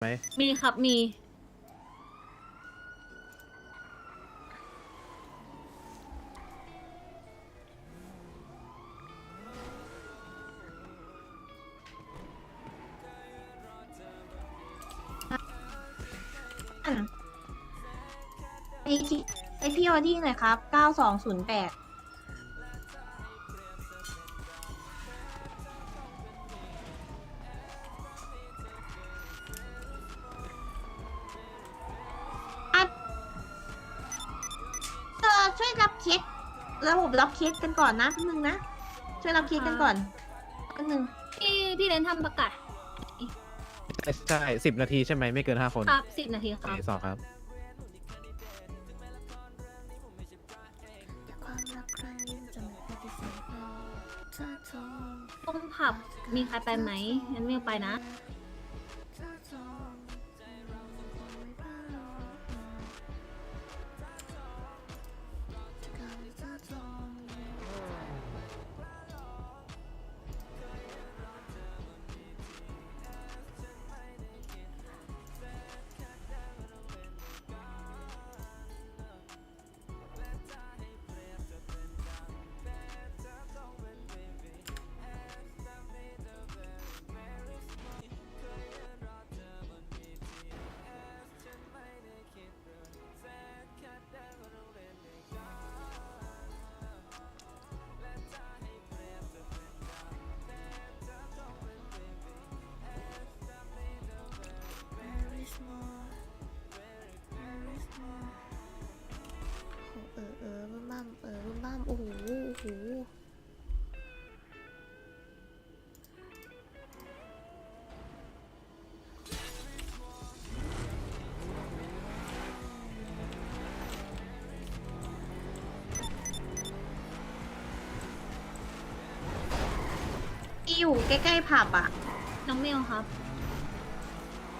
ไหมมีครับมีไอพี่ไอพี่ออดี้หน่อยครับ 9208 ระบบรับเคสกันก่อนนะแป๊บนึงนะ ช่วยรับเคสกันก่อนแป๊บนึงพี่พี่เลนทำประกาศใช่ใช่สิบนาทีใช่ไหมไม่เกินห้าคนครับสิบนาทีครับสองครับความรักครั้งนี้จะไม่ปฏิเสธเราถ้าเธอ ต้มผับมีใครไปไหมงั้นไม่เอาไปนะ เอยู่ใกล้ๆผับอะน้องเมลครับ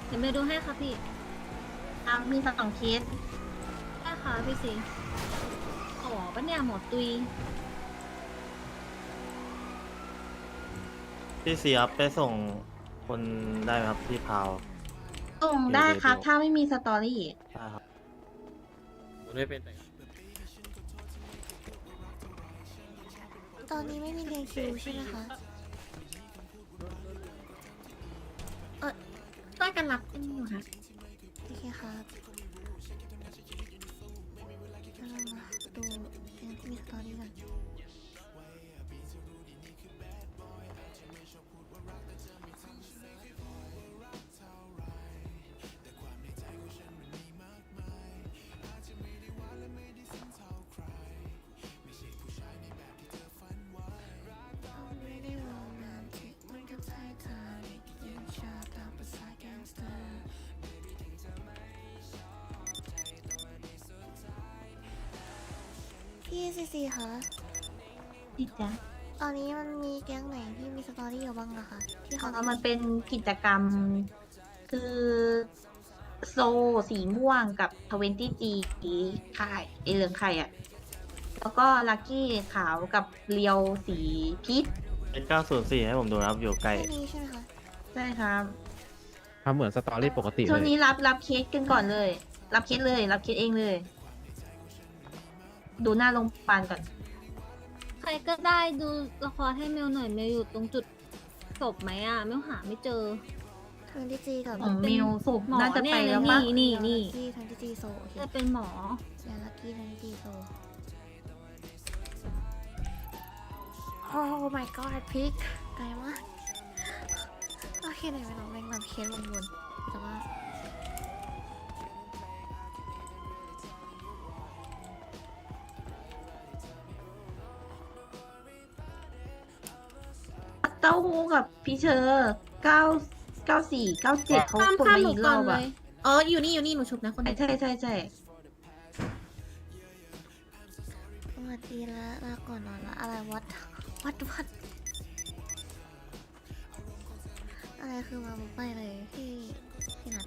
เดี๋ยวเมลดูให้ครับพี่อะมีสองเคสได้ค่ะพี่สิอ๋อปะเนี่ยหมอตุย พี่เสียบไปส่งคนได้ไหมครับพี่พาวส่งได้ครับเดี๋ยวถ้าไม่มีสตอรี่ได้ครับไม่เป็นไรตอนนี้ไม่มีเรียงคิวใช่ไหมคะ กันรับกันอยู่ค่ะ พี่ซีซีคะดิจ้ะตอนนี้มันมีแก๊งไหนที่มีสตอรี่อยู่บ้างอะคะที่ขอเขางมันเป็นกิจกรรมคือโซสีม่วงกับทเวนตี้จีไข่ไอเหลืองไข่อะแล้วก็ลักกี้ขาวกับเรียวสีพีชเป็น904 ให้ผมดูนะครับอยู่ใกล้แค่นี้ใช่ไหมคะใช่ครับทำเหมือนสตอรี่ปกติช่วงเลยนี้รับรับเคสกันก่อนเลย รับเคสเลย รับเคสเองเลย ดูหน้าโรงพยาบาลก่อน ใครก็ได้ดูละครให้เมลหน่อยเมลอยู่ตรงจุดศพไหมอะเมลหาไม่เจอทวนที่จีกับของมิวสุกหมอน่าจะไปแน่เลยแล้วปะนี่นี่ที่ทวนที่จีโซโอเคจะเป็นหมอ ยาลักกี้ทวนที่จีโซโอ้ my god พิกไกลมากโอเคไหนไปลองแม่งนำเคสวนๆแต่ว่า กับพี่เชอร์เก้าเก้าสี่เก้าเจ็ดเขาข้ามกดข้ามมาหนูอีกรก่ออนบเลอะย อ๋อ อยู่นี่อยู่นี่หนูชุบนะคนใช่เดียวใช่ใช่ใช่สวัสดีแล้วลาก่อนนอนละอะไรวัดวัดวัดอะไรคือมาบุกไปเลยพี่พี่นัท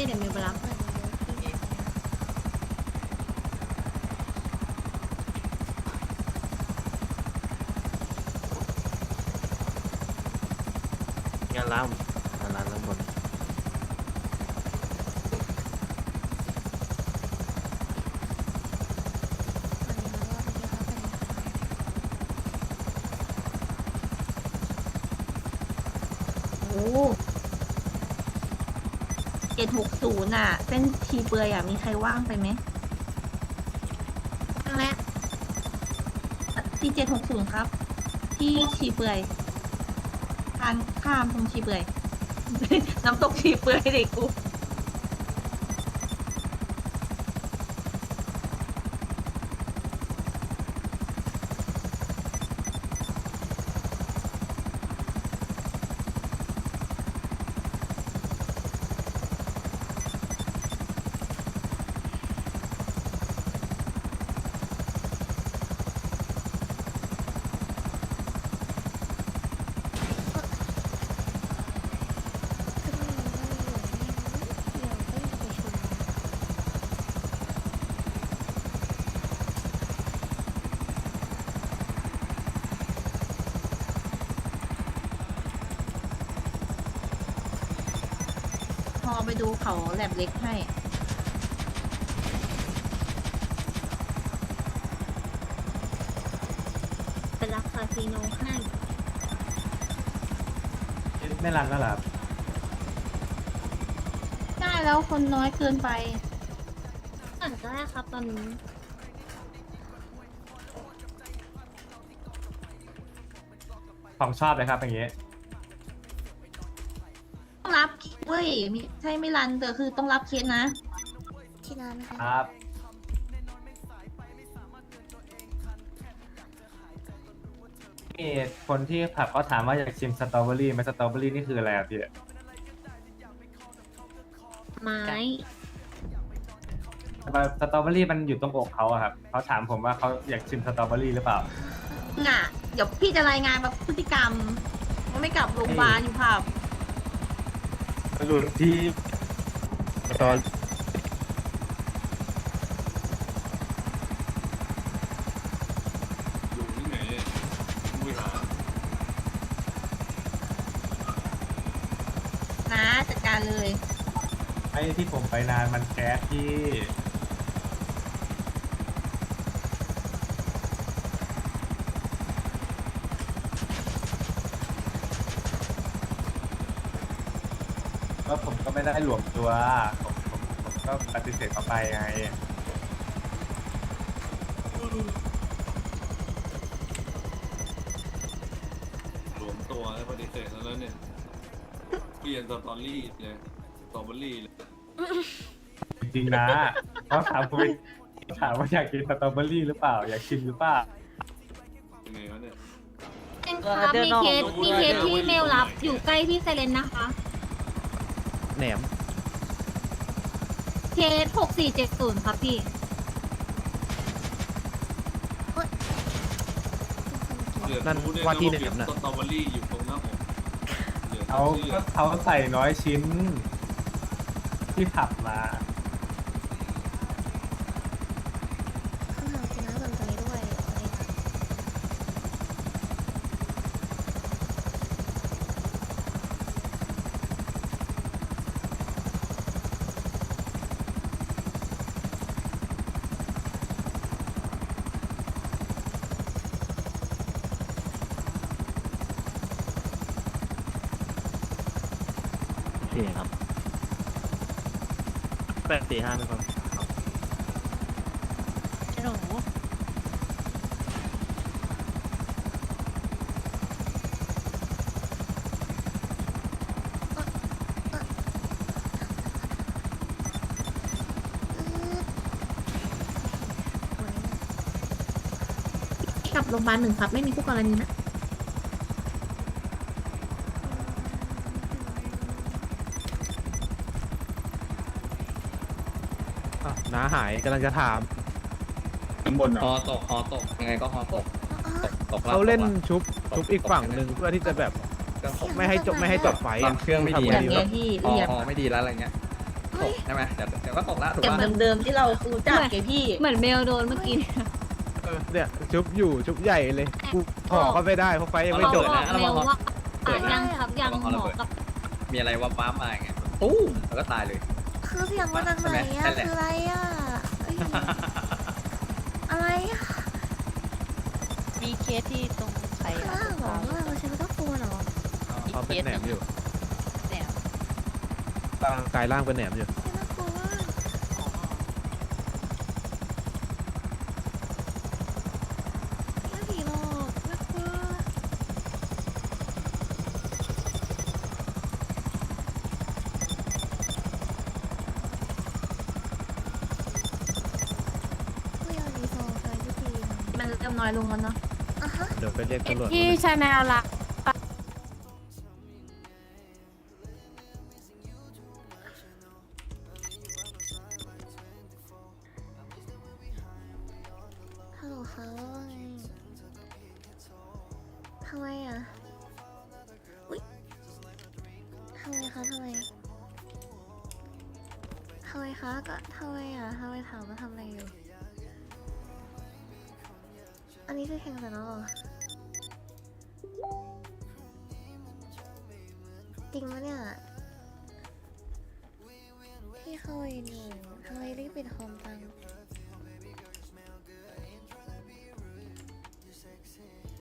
รับเปิดเยอะพี่งานร้านงานร้านด้านบนโอ้ จ็ดหกศูนย์อะ เส้นชีเปลือยอะ มีใครว่างไปไหมตั้งแล้วที่เจ็ดหกศูนย์ครับ ที่ชีเปลือยทางข้ามตรงชีเปลือย น้ำตกชีเปลือยเด็กกู ขึ้นมาเลยเดี๋ยวก็อยู่ประชุม พ อไปดูเขาแลบเล็กให้เป็นรับคาสิโนให้ไม่รันแล้วหรอได้แล้วคนน้อยเกินไปอ่านก็ได้ครับตอนนี้ของชอบเลยครับอย่างเงี้ย ยมีใช่ไม่รันแต่คือต้องรับเคสนะ ที่ร้านไหมคะครับ มีคนที่ขับก็ถามว่าอยากชิมสตรอเบอรี่ไหมสตรอเบอรี่นี่คืออะไรอะพี่ ไม้สตรอเบอรี่มันอยู่ตรงอกเขาอะครับเขาถามผมว่าเขาอยากชิมสตรอเบอรี่หรือเปล่า น่ะ เดี๋ยวพี่จะรายงานแบบพฤติกรรมว่าไม่กลับโรงพยาบาลอยู่ผับ หลุดที่ตอนอยู่ที่ไหนเนี่ยไม่หานะจัดการเลย ไอ้ที่ผมไปนานมันแก๊สที่ ก็ผมก็ไม่ได้หลวมตัว ผมผมผมก็ปฏิเสธเขาไปไงหลวมตัวแล้วปฏิเสธแล้วเนี่ย เปลี่ยนสตอรี่เลยสตรอเบอรี่เลยจริงๆนะเขาถามผมถามว่าอยากกินสตรอเบอรี่หรือเปล่า อยากชิมหรือเปล่า ยังไงวะเนี่ยเป็นครับมีเคสมีเคสที่เมลรับอยู่ใกล้พี่ไซเลนนะคะ แหนม เคสหกสี่เจ็ดศูนย์ครับพี่ เหลือนั่นรู้ด้วยว่าที่เปลี่ยแหนมน่ะสตรอเบอรี่อยู่ตรงหน้าอกเหลือแต่เขาชื่อก็เขาใส่น้อยชิ้นที่ขับมา ข้างหลังคุณน้าสนใจด้วยอะไรคะ โอเคครับแปดสี่ห้าไหมครับกลับโรงพยาบาลหนึ่งครับ ไม่มีผู้กรณีนะ อะน้าหายกำลังจะถาม ข้างบนฮอตกฮอตกยังไงก็ฮอตกตกตกละเขาเล่นตกละชุบชุบอีกฝั่งหนึ่งเพื่อที่จะแบบเครื่องตก ไม่ให้จบไม่ให้จบไฟตอนเครื่องไม่ดีทำอไงย่างดีเงี้วะยพี่ฮอเรียบฮอไม่ดีแล้วอะไรเงี้ยตกใช่ไหมเดี๋ยวเดี๋ยวก็ตกละถูกเก็บปะเดิมๆที่เรารู้จักไงพี่ เหมือนเมลโดนเมื่อกี้เนี่ยเออเนี่ยชุบอยู่ชุบใหญ่เลยกูห่อก็ไม่ได้เพราะไฟยังไม่จบบอกเมลว่าอะยังครับยังหมอกับมีอะไรว่าว้ามาอย่างเงี้ยตู้มแล้วก็ตายเลย คือเสียงมาจากไหนใช่อะไหมคืออะไรอะเอ้ยอะไรอะมีเคสที่ตรงใครข้างล่างเหรอข้างล่างเราใช้ไม่ต้องกลัวเหรอ เขาเป็นแหนมอยู่แหนม ร่างกายร่างเป็นแหนมอยู่ ไม่น่ากลัวไม่ผีหรอกน่ากลัวไม่เอาดีโซไปทุกทีนะ มั นเริ่มน้อยลงแล้วเนาะอะฮะเดี๋ยวไปเรียกตำรวจที่ชาแนลละฮัลโหลคะว่าไงทำไมอะอุ๊ยทำไมคะทำไมทำไมคะก็ทำไมอะทำไมถามว่าทำอะไรอยู่ อันนี้คือแข่งกันแล้วเหรอจริงปะเนี่ย พี่เคยหนูเคยรีบปิดคอมตัง